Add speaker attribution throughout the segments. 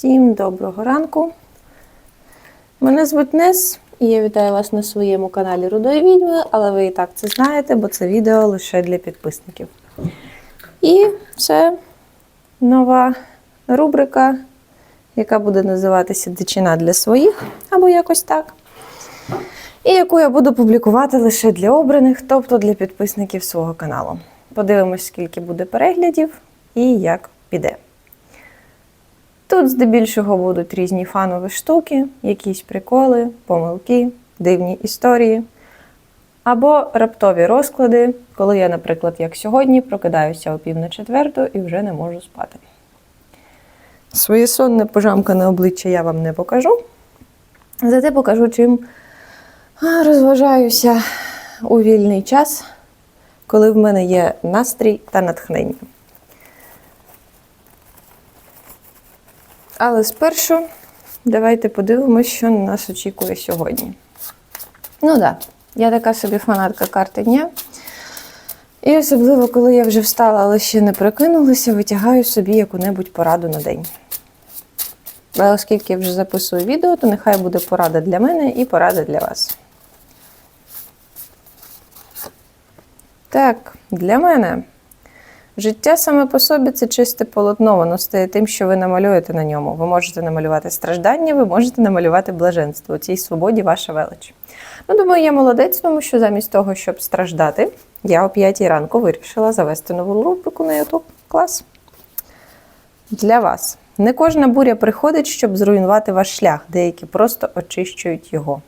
Speaker 1: Всім доброго ранку. Мене звуть Нес, і я вітаю вас на своєму каналі Рудої Відьми, але ви і так це знаєте, бо це відео лише для підписників. І це нова рубрика, яка буде називатися Дичина для своїх або якось так. І яку я буду публікувати лише для обраних, тобто для підписників свого каналу. Подивимось, скільки буде переглядів і як піде. Тут здебільшого будуть різні фанові штуки, якісь приколи, помилки, дивні історії. Або раптові розклади, коли я, наприклад, як сьогодні, прокидаюся о пів на четверту і вже не можу спати. Своє сонне пожамкане обличчя я вам не покажу. Зате покажу, чим розважаюся у вільний час, коли в мене є настрій та натхнення. Але спершу давайте подивимося, що на нас очікує сьогодні. Ну так, да, я така собі фанатка карти дня. І особливо, коли я вже встала, але ще не прокинулася, витягаю собі яку-небудь пораду на день. Але оскільки я вже записую відео, то нехай буде порада для мене і порада для вас. Так, для мене. Життя саме по собі це чисте полотно, воно стає тим, що ви намалюєте на ньому. Ви можете намалювати страждання, ви можете намалювати блаженство. У цій свободі ваша велич. Ну, думаю, я молодець, тому що замість того, щоб страждати, я о 5 ранку вирішила завести нову рубрику на YouTube. Клас. Для вас. Не кожна буря приходить, щоб зруйнувати ваш шлях, деякі просто очищують його.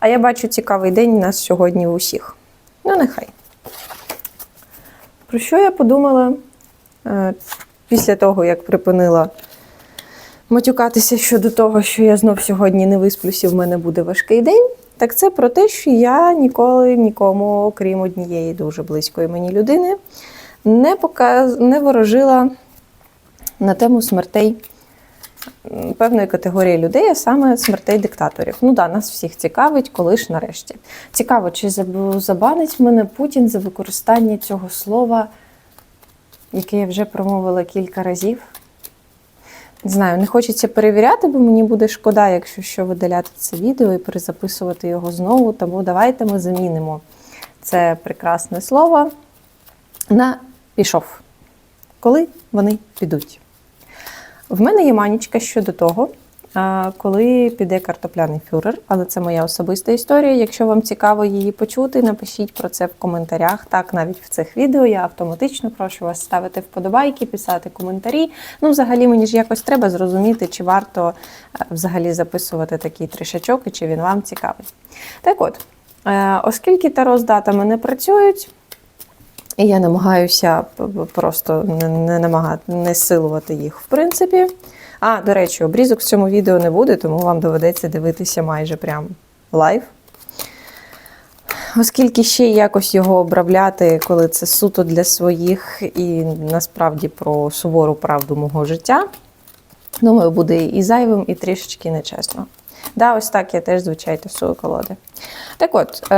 Speaker 1: А я бачу цікавий день у нас сьогодні у усіх. Ну, нехай. Про що я подумала е, після того, як припинила матюкатися щодо того, що я знов сьогодні не висплюсь і в мене буде важкий день? Так це про те, що я ніколи нікому, окрім однієї дуже близької мені людини, не, показ... не ворожила на тему смертей певної категорії людей, а саме смертей диктаторів. Ну да, нас всіх цікавить, коли ж нарешті. Цікаво, чи забанить мене Путін за використання цього слова, яке я вже промовила кілька разів. Не знаю, не хочеться перевіряти, бо мені буде шкода, якщо що видаляти це відео і перезаписувати його знову. Тому давайте ми замінимо це прекрасне слово на пішов. Коли вони підуть. В мене є манічка щодо того, коли піде картопляний фюрер, але це моя особиста історія. Якщо вам цікаво її почути, напишіть про це в коментарях. Так, навіть в цих відео я автоматично прошу вас ставити вподобайки, писати коментарі. Ну, взагалі, мені ж якось треба зрозуміти, чи варто е, взагалі записувати такий трішачок і чи він вам цікавий. Так от, е, оскільки таро з датами не працюють. І я намагаюся просто не намагати не силувати їх в принципі. А, до речі, обрізок в цьому відео не буде, тому вам доведеться дивитися майже прям лайв. Оскільки ще якось його обробляти, коли це суто для своїх і насправді про сувору правду мого життя, думаю, буде і зайвим, і трішечки нечесно. Да, ось так я теж звичайно тасую колоди. Так от, е,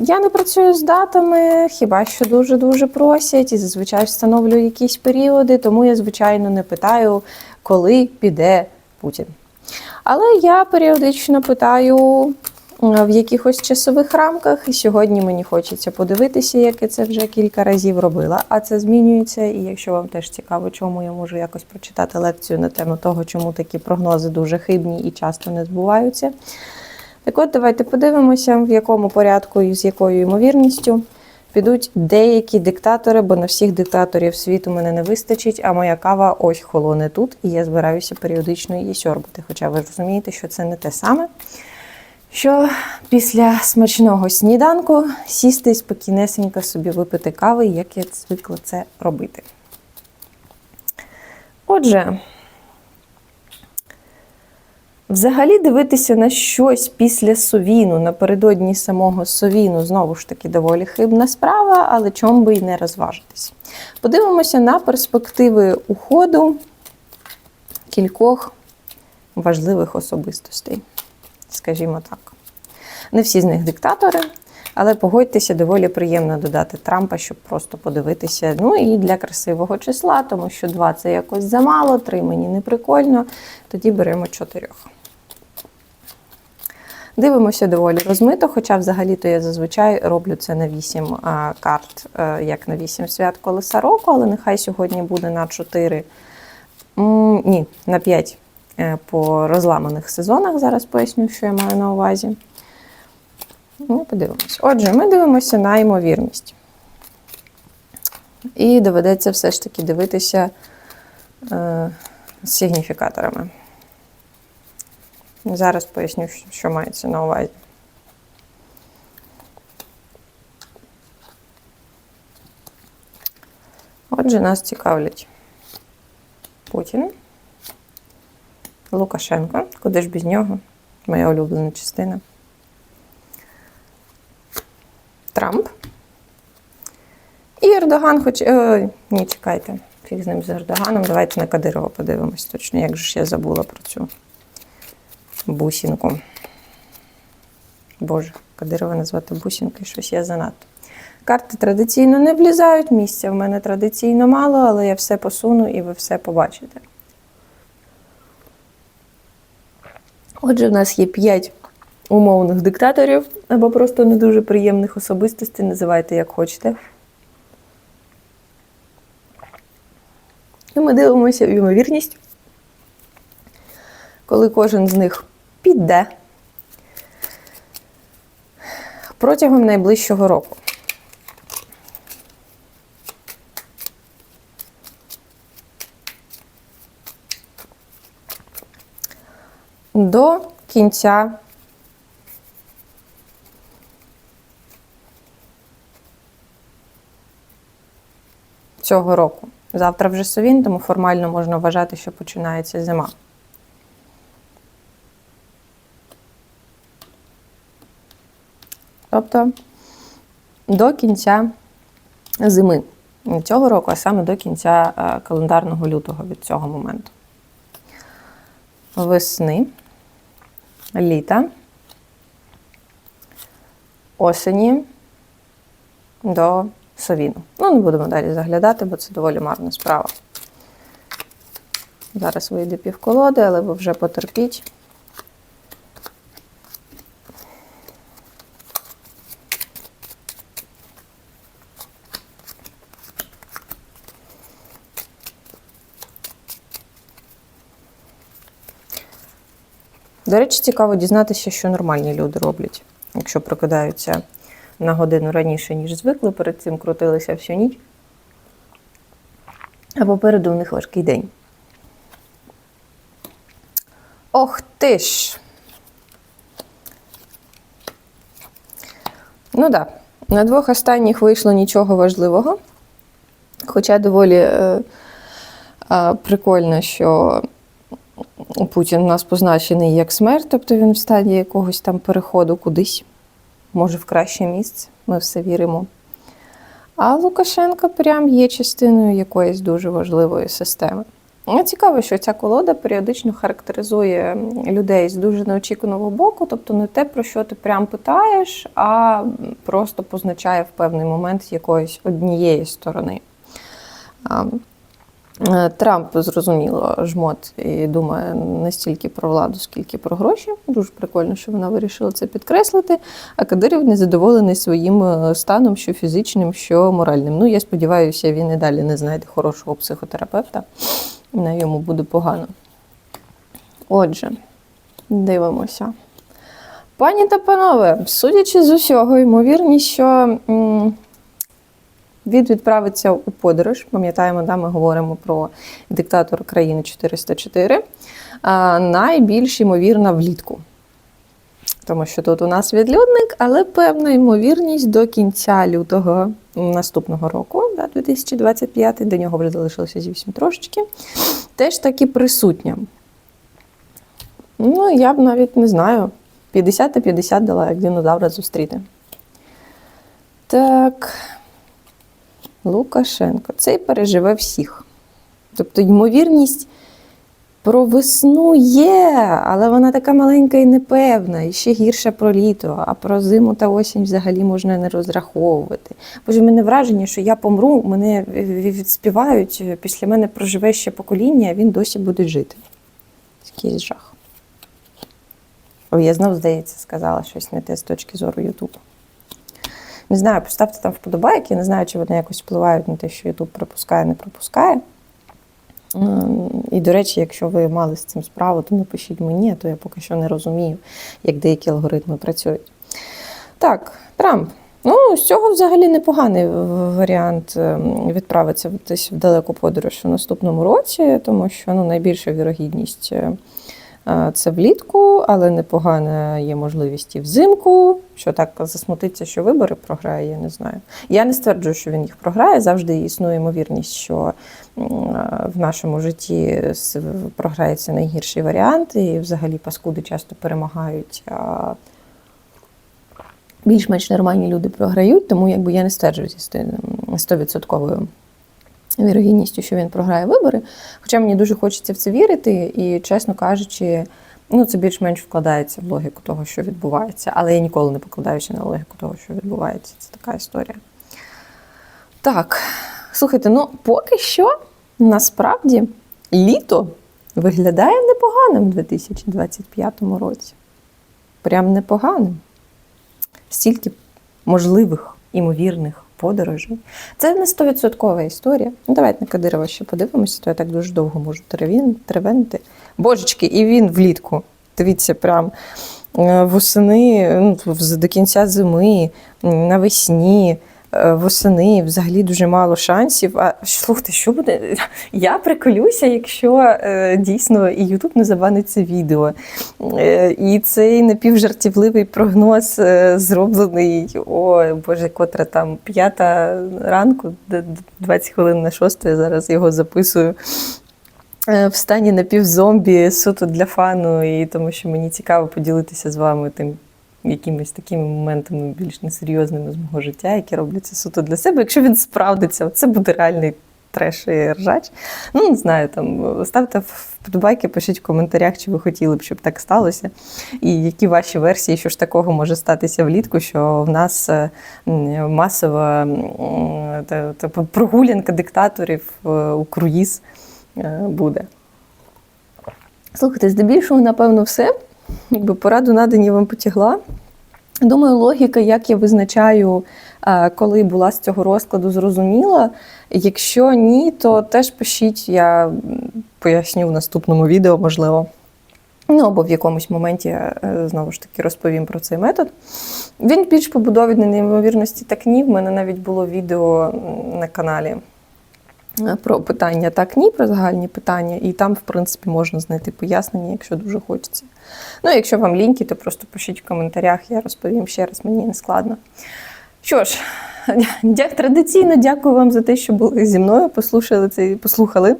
Speaker 1: я не працюю з датами, хіба що дуже-дуже просять, і зазвичай встановлюю якісь періоди, тому я, звичайно, не питаю, коли піде Путін. Але я періодично питаю в якихось часових рамках, і сьогодні мені хочеться подивитися, як я це вже кілька разів робила. А це змінюється. І якщо вам теж цікаво, чому я можу якось прочитати лекцію на тему того, чому такі прогнози дуже хибні і часто не збуваються. Так от, давайте подивимося, в якому порядку і з якою ймовірністю підуть деякі диктатори, бо на всіх диктаторів світу мене не вистачить, а моя кава ось холоне тут, і я збираюся періодично її сьорбати. Хоча ви розумієте, що це не те саме. Що після смачного сніданку сісти і спокійнесенько собі випити кави, як я звикла це робити. Отже, Взагалі дивитися на щось після совіну, напередодні самого совіну, знову ж таки, доволі хибна справа, але чом би й не розважитись. Подивимося на перспективи уходу кількох важливих особистостей, скажімо так. Не всі з них диктатори, Але погодьтеся, доволі приємно додати Трампа, щоб просто подивитися. Ну і для красивого числа, тому що 2 це якось замало, 3 мені не прикольно. Тоді беремо 4. Дивимося доволі розмито, хоча взагалі-то я зазвичай роблю це на 8 карт, е, як на 8 свят колеса року, але нехай сьогодні буде на 4, ні, на 5 е, по розламаних сезонах. Зараз поясню, що я маю на увазі. Ну, подивимось. Отже, ми дивимося на ймовірність. І доведеться все ж таки дивитися е, з сигніфікаторами. Зараз поясню, що мається на увазі. Отже, нас цікавлять Путін, Лукашенко, куди ж без нього, моя улюблена частина. Трамп. І Ердоган, хоч. Е, ні, чекайте, фіг з ним з Ердоганом. Давайте на Кадирова подивимось точно, як же ж я забула про цю бусінку. Боже, Кадирова назвати бусінкою, щось я занадто. Карти традиційно не влізають, місця в мене традиційно мало, але я все посуну і ви все побачите. Отже, в нас є 5 умовних диктаторів або просто не дуже приємних особистостей, називайте як хочете. І ми дивимося в ймовірність, коли кожен з них піде протягом найближчого року. До кінця цього року. Завтра вже совін, тому формально можна вважати, що починається зима. Тобто до кінця зими цього року, а саме до кінця е, календарного лютого від цього моменту. Весни, літа, осені до совіну. Ну, не будемо далі заглядати, бо це доволі марна справа. Зараз вийде півколоди, але ви вже потерпіть. До речі, цікаво дізнатися, що нормальні люди роблять, якщо прокидаються на годину раніше, ніж звикли, перед цим крутилися всю ніч. А попереду у них важкий день. Ох ти ж! Ну так, да. на двох останніх вийшло нічого важливого. Хоча доволі е, е, прикольно, що Путін у нас позначений як смерть, тобто він в стадії якогось там переходу кудись, може в краще місце, ми все віримо. А Лукашенко прям є частиною якоїсь дуже важливої системи. Ну, Цікаво, що ця колода періодично характеризує людей з дуже неочікуваного боку, тобто не те, про що ти прям питаєш, а просто позначає в певний момент якоїсь однієї сторони. Трамп, зрозуміло, жмот і думає не стільки про владу, скільки про гроші. Дуже прикольно, що вона вирішила це підкреслити. А Кадирів незадоволений своїм е, станом, що фізичним, що моральним. Ну, я сподіваюся, він і далі не знайде хорошого психотерапевта, на йому буде погано. Отже, дивимося. Пані та панове, судячи з усього, ймовірність, що. М від відправиться у подорож. Пам'ятаємо, да, ми говоримо про диктатор країни 404. А, Найбільш ймовірна влітку. Тому що тут у нас відлюдник, але певна ймовірність до кінця лютого наступного року, да, 2025, до нього вже залишилося зовсім трошечки, теж таки присутня. Ну, я б навіть не знаю, 50 на 50 дала, як динозавра зустріти. Так. Лукашенко. Цей переживе всіх. Тобто, ймовірність Про весну є, але вона така маленька і непевна, і ще гірше про літо, а про зиму та осінь взагалі можна не розраховувати. Боже, в мене враження, що я помру, мене відспівають, після мене проживе ще покоління, а він досі буде жити. Якийсь жах. Ой, я знов, здається, сказала щось не те з точки зору Ютубу. Не знаю, поставте там вподобайки, не знаю, чи вони якось впливають на те, що Ютуб пропускає, не пропускає. Ем, І, до речі, якщо ви мали з цим справу, то напишіть мені, то я поки що не розумію, як деякі алгоритми працюють. Так, Трамп. Ну, з цього взагалі непоганий варіант ем, відправитися десь в далеку подорож у наступному році, тому що ну, найбільша вірогідність е, це влітку, але непогана є можливість і взимку. Що так засмутиться, що вибори програє, я не знаю. Я не стверджую, що він їх програє. Завжди існує ймовірність, що е, в нашому житті програється найгірший варіант, і взагалі паскуди часто перемагають. А більш-менш нормальні люди програють, тому якби я не стверджую зі 100% вірогідністю, що він програє вибори. Хоча мені дуже хочеться в це вірити, і, чесно кажучи, ну це більш-менш вкладається в логіку того, що відбувається. Але я ніколи не покладаюся на логіку того, що відбувається. Це така історія. Так, слухайте, ну поки що насправді літо виглядає непоганим у 2025 році. Прям непоганим. Стільки можливих імовірних подорожей. Це не стовідсоткова історія. Ну, давайте на Кадирова ще подивимося, то я так дуже довго можу тревенити. Божечки, і він влітку. Дивіться, прям е, восени, ну, до кінця зими, навесні. Е, Восени взагалі дуже мало шансів. А слухайте, що буде? Я приколюся, якщо е, дійсно і Ютуб не забанить це відео. Е, і цей напівжартівливий прогноз зроблений, о Боже, котра там п'ята ранку, д- д- 20 хвилин на шосту, я зараз його записую. В стані напівзомбі суто для фану, і тому що мені цікаво поділитися з вами тим якимись такими моментами більш несерйозними з мого життя, які робляться суто для себе. Якщо він справдиться, це буде реальний треш і ржач. Ну, не знаю, там ставте вподобайки, пишіть в коментарях, чи ви хотіли б, щоб так сталося. І які ваші версії, що ж такого може статися влітку, що в нас е, масова та прогулянка диктаторів е, у круїз е, буде. Слухайте, здебільшого, напевно, все. Якби пораду надані вам потягла. Думаю, логіка, як я визначаю, е, коли була з цього розкладу, зрозуміла. Якщо ні, то теж пишіть, я поясню в наступному відео, можливо. Ну, або в якомусь моменті я е, знову ж таки розповім про цей метод. Він більш побудований на ймовірності так ні. В мене навіть було відео на каналі про питання так ні, про загальні питання, і там, в принципі, можна знайти пояснення, якщо дуже хочеться. Ну, якщо вам ліньки, то просто пишіть в коментарях, я розповім ще раз, мені не складно. Що ж, традиційно дякую вам за те, що були зі мною, послухали цей, послухали.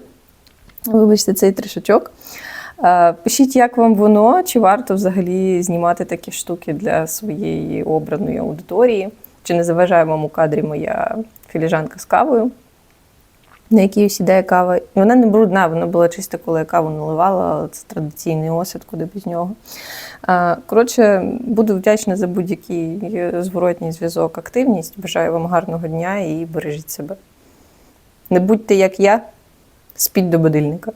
Speaker 1: Вибачте, цей трішачок. Е, Пишіть, як вам воно, чи варто взагалі знімати такі штуки для своєї обраної аудиторії, чи не заважає вам у кадрі моя філіжанка з кавою, на якій сідає кава. І Вона не брудна, вона була чиста, коли я каву наливала, але це традиційний осад, куди без нього. Коротше, буду вдячна за будь-який зворотній зв'язок, активність. Бажаю вам гарного дня і бережіть себе. Не будьте як я, спіть до будильника.